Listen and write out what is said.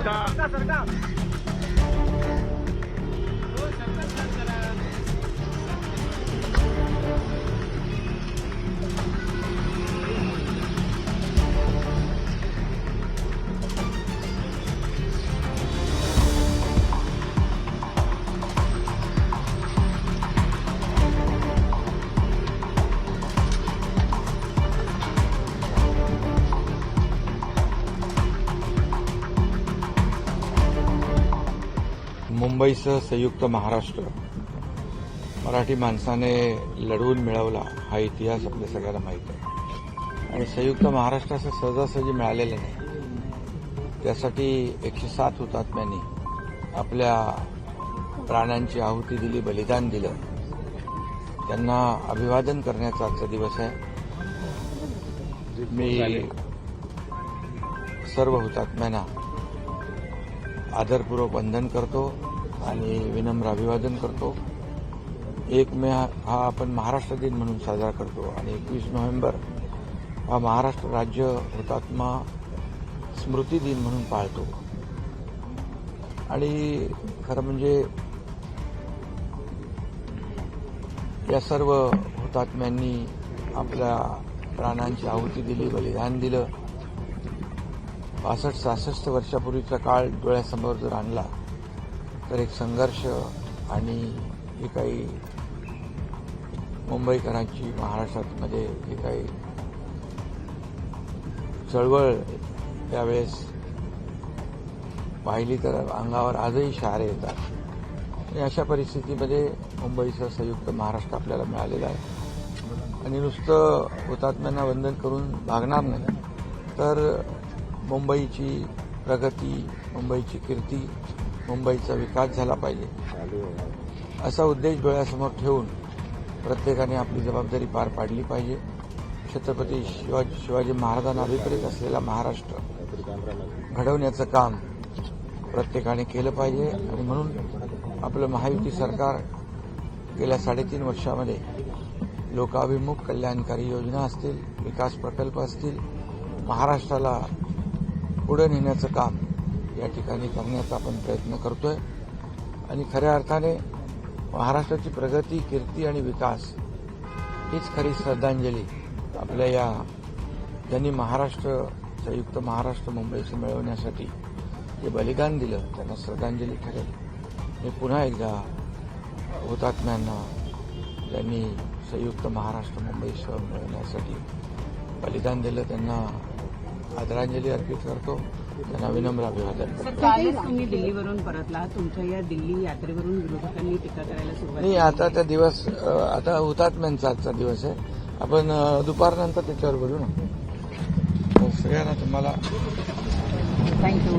Tá. Tá, tá. tá. मुंबईसह संयुक्त महाराष्ट्र. मराठी माणसाने लढवून मिळवला हा इतिहास आपल्या सगळ्यांना माहीत आहे. आणि संयुक्त महाराष्ट्र असं सहजासहजी मिळालेलं नाही. त्यासाठी एकशे सात हुतात्म्यांनी आपल्या प्राण्यांची आहुती दिली बलिदान दिलं. त्यांना अभिवादन करण्याचा आजचा दिवस आहे. मी सर्व हुतात्म्यांना आदरपूर्वक वंदन करतो. आणि विनम्र अभिवादन करतो. एक मे हा आपण महाराष्ट्र दिन म्हणून साजरा करतो आणि एकवीस नोव्हेंबर हा महाराष्ट्र राज्य हुतात्मा स्मृती दिन म्हणून पाळतो. आणि खरं म्हणजे या सर्व हुतात्म्यांनी आपल्या प्राणांची आहुती दिली बलिदान दिलं. पासष्ट सहासष्ट वर्षापूर्वीचा काळ डोळ्यासमोर जर आणला तर एक संघर्ष आणि ही काही मुंबईकरांची महाराष्ट्रामध्ये म्हणजे जी काही चळवळ त्यावेळेस पाहिली तर अंगावर आजही शहारे येतात. आणि अशा परिस्थितीमध्ये मुंबईचं संयुक्त महाराष्ट्र आपल्याला मिळालेलं आहे. आणि नुसतं हुतात्म्यांना वंदन करून भागणार नाही तर मुंबईची प्रगती मुंबईची कीर्ती मुंबईचा विकास झाला पाहिजे. असा उद्देश डोळ्यासमोर ठेवून प्रत्येकाने आपली जबाबदारी पार पाडली पाहिजे. छत्रपती शिवाजी शिवाजी महाराजांना अभिप्रेत असलेला महाराष्ट्र घडवण्याचं काम प्रत्येकाने केलं पाहिजे. आणि म्हणून आपलं महायुती सरकार गेल्या साडेतीन वर्षामध्ये लोकाभिमुख कल्याणकारी योजना असतील विकास प्रकल्प असतील महाराष्ट्राला पुढे नेण्याचं काम या ठिकाणी करण्याचा आपण प्रयत्न करतोय. आणि खऱ्या अर्थाने महाराष्ट्राची प्रगती कीर्ती आणि विकास हीच खरी श्रद्धांजली आपल्या या ज्यांनी महाराष्ट्र संयुक्त महाराष्ट्र मुंबईशी मिळवण्यासाठी जे बलिदान दिलं त्यांना श्रद्धांजली ठरेल. मी पुन्हा एकदा हुतात्म्यांना ज्यांनी संयुक्त महाराष्ट्र मुंबई शहर मिळवण्यासाठी बलिदान दिलं त्यांना आदरांजली अर्पित करतो. त्यांना विनम्र अभिवादन. करतो कालच तुम्ही दिल्लीवरून परतला. तुमच्या या दिल्ली यात्रेवरून विरोधकांनी टीका करायला सुरुवात नाही आता त्या दिवस आता हुतात्म्यांचा आजचा दिवस आहे. आपण दुपारनंतर त्याच्यावर बोलू ना. सगळ्यांना तुम्हाला थँक्यू